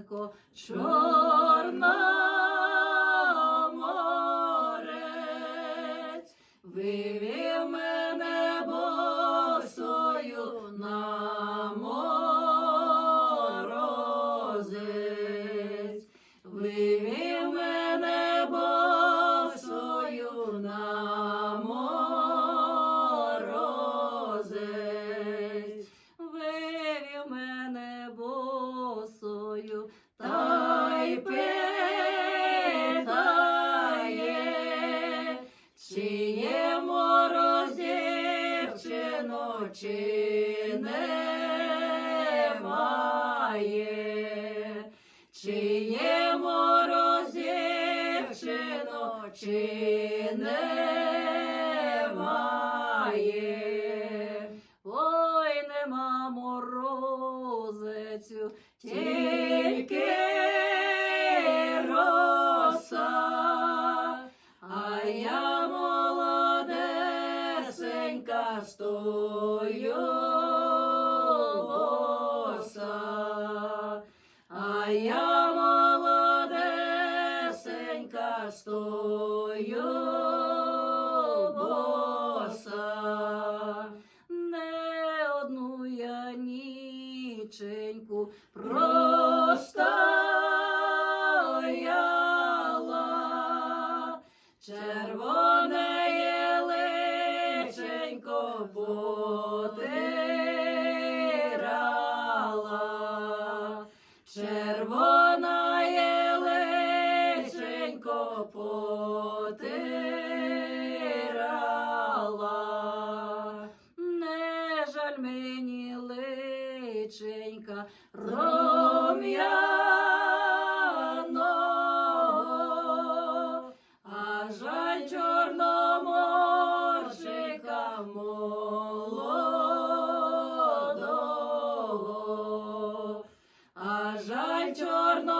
сонечко. Чи немає, чи є морозів, чи ночі немає, молодесенька стою боса, а я молодесенька стою не одну я ніченьку простояла, червоне потирала, червона є потирала, не жаль мені личенька рум'яно, а жаль чорно.